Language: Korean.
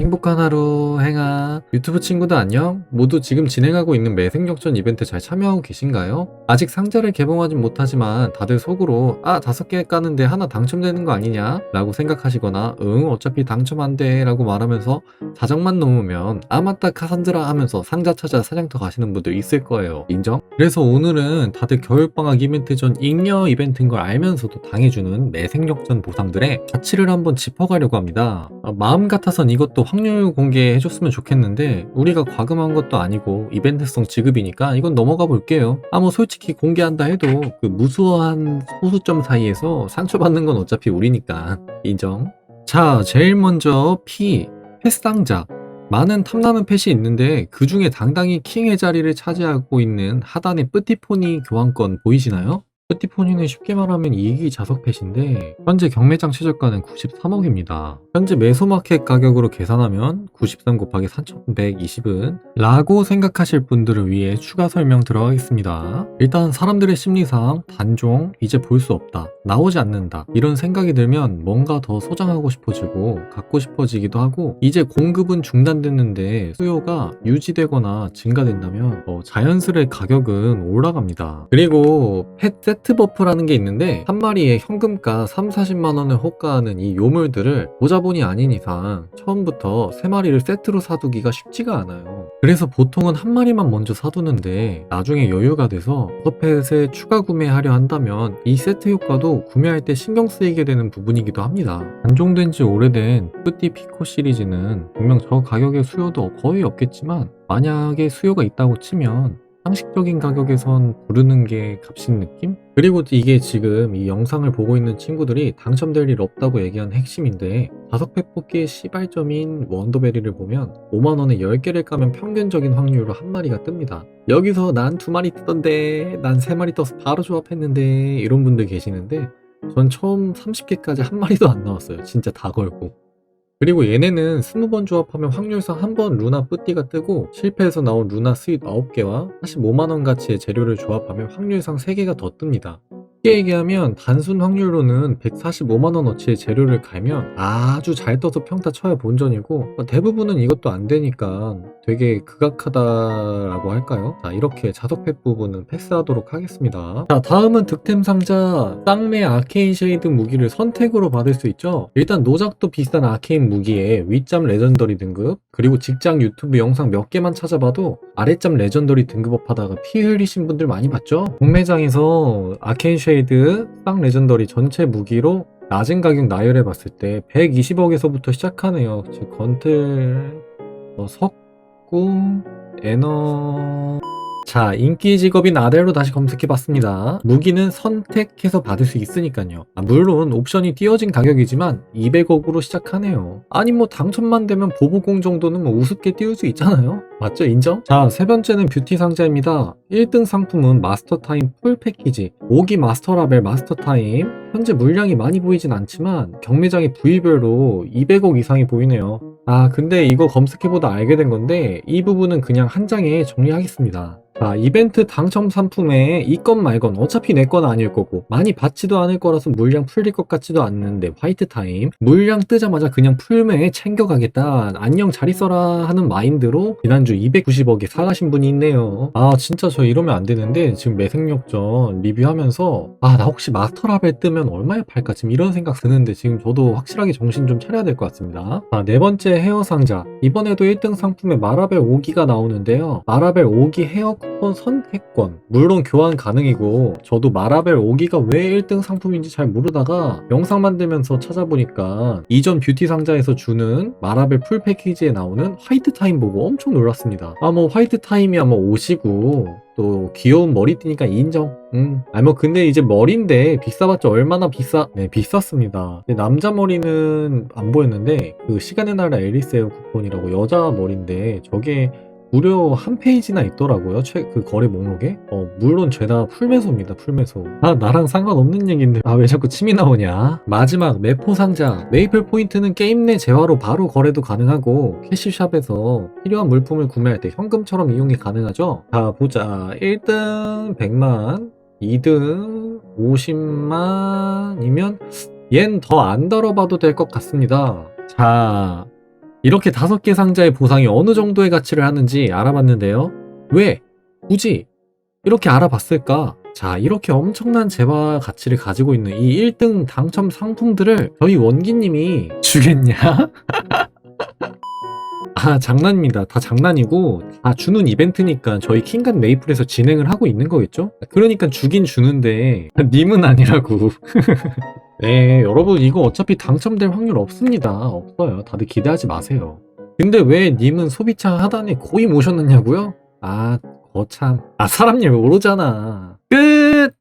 행복한 하루 행아. 유튜브 친구들 안녕. 모두 지금 진행하고 있는 매생역전 이벤트 잘 참여하고 계신가요? 아직 상자를 개봉하진 못하지만 다들 속으로 아 다섯 개 까는데 하나 당첨되는 거 아니냐? 라고 생각하시거나 응 어차피 당첨 안 돼 라고 말하면서 자정만 넘으면 아 맞다 카산드라 하면서 상자 찾아 사냥터 가시는 분들 있을 거예요. 인정? 그래서 오늘은 다들 겨울방학 이벤트 전 잉여 이벤트인 걸 알면서도 당해주는 매생역전 보상들의 가치를 한번 짚어가려고 합니다. 아, 마음 같아선 이것도 확률 공개해줬으면 좋겠는데 우리가 과금한 것도 아니고 이벤트성 지급이니까 이건 넘어가 볼게요. 아뭐 솔직히 공개한다 해도 그 무수한 소수점 사이에서 상처받는 건 어차피 우리니까 인정. 자 제일 먼저 P 패상자 많은 탐나는 펫이 있는데 그 중에 당당히 킹의 자리를 차지하고 있는 하단의 뿌티포니 교환권 보이시나요? 뿌티포니는 쉽게 말하면 이익이 자석 펫인데 현재 경매장 최저가는 93억입니다. 현재 매소마켓 가격으로 계산하면 93 곱하기 3120은 라고 생각하실 분들을 위해 추가 설명 들어가겠습니다. 일단 사람들의 심리상 단종 이제 볼 수 없다 나오지 않는다 이런 생각이 들면 뭔가 더 소장하고 싶어지고 갖고 싶어지기도 하고 이제 공급은 중단됐는데 수요가 유지되거나 증가된다면 어, 자연스레 가격은 올라갑니다. 그리고 펫 세트 버프라는 게 있는데 한 마리에 현금가 3, 40만 원을 호가하는 이 요물들을 모자본이 아닌 이상 처음부터 세 마리를 세트로 사두기가 쉽지가 않아요. 그래서 보통은 한 마리만 먼저 사두는데 나중에 여유가 돼서 펫에 추가 구매하려 한다면 이 세트 효과도 구매할 때 신경 쓰이게 되는 부분이기도 합니다. 단종된 지 오래된 뿌띠 피코 시리즈는 분명 저 가격의 수요도 거의 없겠지만 만약에 수요가 있다고 치면 상식적인 가격에선 부르는 게 값인 느낌? 그리고 이게 지금 이 영상을 보고 있는 친구들이 당첨될 일 없다고 얘기한 핵심인데 배 뽑기의 시발점인 원더베리를 보면 5만원에 10개를 까면 평균적인 확률로 한 마리가 뜹니다. 여기서 난 두 마리 뜨던데 난 세 마리 떠서 바로 조합했는데 이런 분들 계시는데 전 처음 30개까지 한 마리도 안 나왔어요. 진짜 다 걸고. 그리고 얘네는 20번 조합하면 확률상 한 번 루나 뿌띠가 뜨고 실패해서 나온 루나 스윗 9개와 45만원 가치의 재료를 조합하면 확률상 3개가 더 뜹니다. 쉽게 얘기하면 단순 확률로는 145만원어치의 재료를 갈면 아주 잘 떠서 평타 쳐야 본전이고 대부분은 이것도 안 되니까 되게 극악하다라고 할까요? 자 이렇게 자석팩 부분은 패스하도록 하겠습니다. 자 다음은 득템 상자 쌍매 아케인 쉐이드 무기를 선택으로 받을 수 있죠. 일단 노작도 비싼 아케인 무기에 윗점 레전더리 등급 그리고 직장 유튜브 영상 몇 개만 찾아봐도 아랫점 레전더리 등급업 하다가 피 흘리신 분들 많이 봤죠? 공매장에서 아케인 쉐이드 쌍 레전더리 전체 무기로 낮은 가격 나열해 봤을 때 120억에서부터 시작하네요. 즉 건틀, 어, 석궁, 에너 자, 인기 직업인 아델로 다시 검색해봤습니다. 무기는 선택해서 받을 수 있으니까요. 아, 물론 옵션이 띄어진 가격이지만 200억으로 시작하네요. 아니 뭐 당첨만 되면 보보공 정도는 뭐 우습게 띄울 수 있잖아요. 맞죠? 인정? 자, 세 번째는 뷰티 상자입니다. 1등 상품은 마스터 타임 풀 패키지. 5기 마스터 라벨 마스터 타임. 현재 물량이 많이 보이진 않지만 경매장의 부위별로 200억 이상이 보이네요. 아, 근데 이거 검색해보다 알게 된 건데 이 부분은 그냥 한 장에 정리하겠습니다. 자, 이벤트 당첨 상품에 이건 말건 어차피 내 건 아닐 거고 많이 받지도 않을 거라서 물량 풀릴 것 같지도 않는데 화이트 타임. 물량 뜨자마자 그냥 풀매에 챙겨가겠다. 안녕 잘 있어라 하는 마인드로 지난주 290억에 사가신 분이 있네요. 아 진짜 저 이러면 안 되는데 지금 매생역전 리뷰하면서 아 나 혹시 마스터라벨 뜨면 얼마에 팔까? 지금 이런 생각 드는데 지금 저도 확실하게 정신 좀 차려야 될 것 같습니다. 자, 네 번째 헤어 상자. 이번에도 1등 상품에 마라벨 5기가 나오는데요. 마라벨 5기 헤어 쿠폰 선택권 물론 교환 가능이고 저도 마라벨 5기가 왜 1등 상품인지 잘 모르다가 영상 만들면서 찾아보니까 이전 뷰티 상자에서 주는 마라벨 풀 패키지에 나오는 화이트 타임 보고 엄청 놀랐습니다 아 뭐 화이트 타임이야 뭐 옷이고 또 귀여운 머리띠니까 인정. 음. 아니 뭐 근데 이제 머리인데 비싸봤자 얼마나 비싸? 네 비쌌습니다. 근데 남자 머리는 안 보였는데 그 시간의 나라 앨리스에어 쿠폰이라고 여자 머리인데 저게 무려 한 페이지나 있더라고요. 최, 그 거래 목록에. 어, 물론 죄다 풀매소입니다. 풀매소. 아, 나랑 상관없는 얘기인데. 아, 왜 자꾸 침이 나오냐. 마지막 매포 상자. 메이플 포인트는 게임 내 재화로 바로 거래도 가능하고 캐시샵에서 필요한 물품을 구매할 때 현금처럼 이용이 가능하죠. 자, 보자. 1등 100만, 2등 50만이면 얜 더 안 다뤄봐도 될 것 같습니다. 자, 이렇게 다섯 개 상자의 보상이 어느 정도의 가치를 하는지 알아봤는데요. 왜? 굳이? 이렇게 알아봤을까? 자, 이렇게 엄청난 재화 가치를 가지고 있는 이 1등 당첨 상품들을 저희 원기님이 주겠냐? 아, 장난입니다. 다 장난이고, 다 주는 이벤트니까 저희 킹갓 메이플에서 진행을 하고 있는 거겠죠? 그러니까 주긴 주는데, 님은 아니라고. 네, 여러분, 이거 어차피 당첨될 확률 없습니다. 없어요. 다들 기대하지 마세요. 근데 왜 님은 소비창 하단에 거의 모셨느냐고요? 아, 거참. 아, 사람 일 모르잖아. 끝!